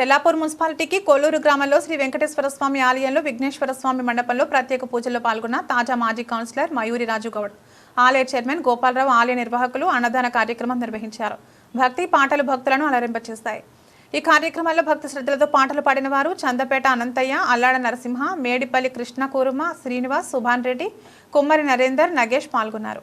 తెల్లాపూర్ మున్సిపాలిటీకి కొల్లూరు గ్రామంలో శ్రీ వెంకటేశ్వర స్వామి ఆలయంలో విఘ్నేశ్వర స్వామి మండపంలో ప్రత్యేక పూజల్లో పాల్గొన్న తాజా మాజీ కౌన్సిలర్ మయూరి రాజు గౌడ్ ఆలయ చైర్మన్ గోపాలరావు ఆలయ నిర్వాహకులు అన్నదాన కార్యక్రమం నిర్వహించారు. భక్తి పాటలు భక్తులను అలరింపచేస్తాయి. ఈ కార్యక్రమంలో భక్తి శ్రద్ధలతో పాటలు పాడిన వారు చందపేట అనంతయ్య అల్లాడ నరసింహ మేడిపల్లి కృష్ణ కూరుమ శ్రీనివాస్ సుభాన్ రెడ్డి కుమ్మరి నరేందర్ నగేష్ పాల్గొన్నారు.